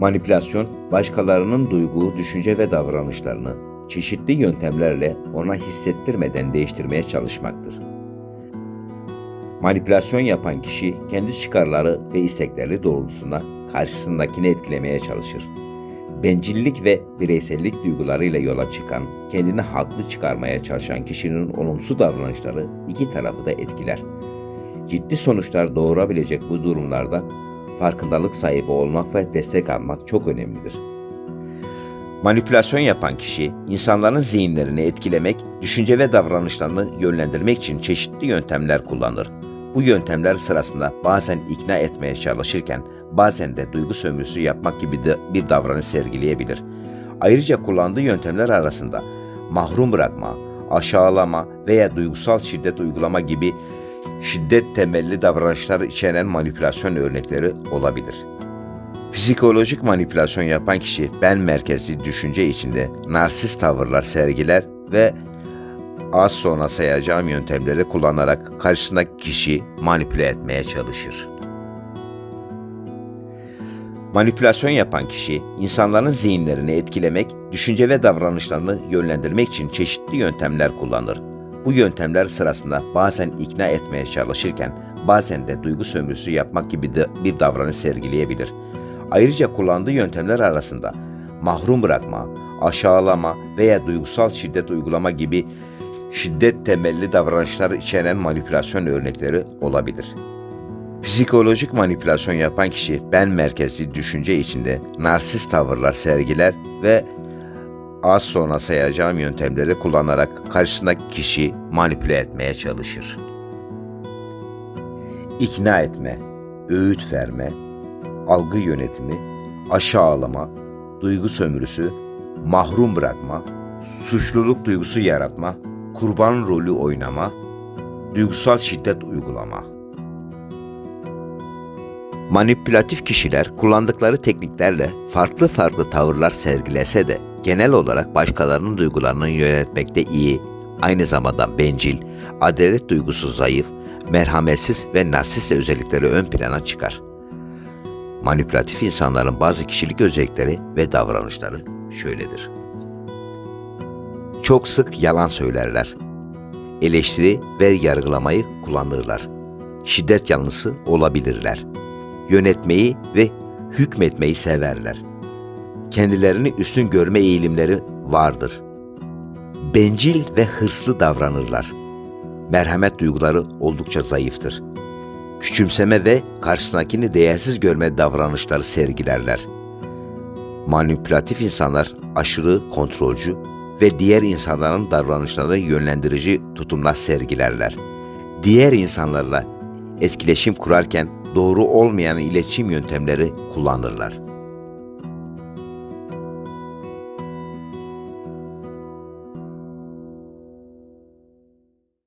Manipülasyon, başkalarının duygu, düşünce ve davranışlarını çeşitli yöntemlerle ona hissettirmeden değiştirmeye çalışmaktır. Manipülasyon yapan kişi kendi çıkarları ve istekleri doğrultusunda karşısındakini etkilemeye çalışır. Bencillik ve bireysellik duygularıyla yola çıkan, kendini haklı çıkarmaya çalışan kişinin olumsuz davranışları iki tarafı da etkiler. Ciddi sonuçlar doğurabilecek bu durumlarda farkındalık sahibi olmak ve destek almak çok önemlidir. Manipülasyon yapan kişi, insanların zihinlerini etkilemek, düşünce ve davranışlarını yönlendirmek için çeşitli yöntemler kullanır. Bu yöntemler sırasında bazen ikna etmeye çalışırken, bazen de duygu sömürüsü yapmak gibi de bir davranış sergileyebilir. Ayrıca kullandığı yöntemler arasında mahrum bırakma, aşağılama veya duygusal şiddet uygulama gibi şiddet temelli davranışlar içeren manipülasyon örnekleri olabilir. Psikolojik manipülasyon yapan kişi ben merkezli düşünce içinde narsist tavırlar sergiler ve az sonra sayacağım yöntemleri kullanarak karşısındaki kişi manipüle etmeye çalışır. Manipülasyon yapan kişi, insanların zihinlerini etkilemek, düşünce ve davranışlarını yönlendirmek için çeşitli yöntemler kullanır. Bu yöntemler sırasında bazen ikna etmeye çalışırken, bazen de duygu sömürüsü yapmak gibi de bir davranış sergileyebilir. Ayrıca kullandığı yöntemler arasında mahrum bırakma, aşağılama veya duygusal şiddet uygulama gibi şiddet temelli davranışlar içeren manipülasyon örnekleri olabilir. Psikolojik manipülasyon yapan kişi ben merkezli düşünce içinde narsist tavırlar sergiler ve az sonra sayacağım yöntemleri kullanarak karşısındaki kişi manipüle etmeye çalışır. İkna etme, öğüt verme, algı yönetimi, aşağılama, duygu sömürüsü, mahrum bırakma, suçluluk duygusu yaratma, kurban rolü oynama, duygusal şiddet uygulama. Manipülatif kişiler kullandıkları tekniklerle farklı farklı tavırlar sergilese de genel olarak başkalarının duygularını yönetmekte iyi, aynı zamanda bencil, adalet duygusu zayıf, merhametsiz ve narsist özellikleri ön plana çıkar. Manipülatif insanların bazı kişilik özellikleri ve davranışları şöyledir. Çok sık yalan söylerler. Eleştiri ve yargılamayı kullanırlar. Şiddet yanlısı olabilirler. Yönetmeyi ve hükmetmeyi severler. Kendilerini üstün görme eğilimleri vardır. Bencil ve hırslı davranırlar. Merhamet duyguları oldukça zayıftır. Küçümseme ve karşısındakini değersiz görme davranışları sergilerler. Manipülatif insanlar aşırı kontrolcü ve diğer insanların davranışlarını yönlendirici tutumlar sergilerler. Diğer insanlarla etkileşim kurarken doğru olmayan iletişim yöntemleri kullanırlar.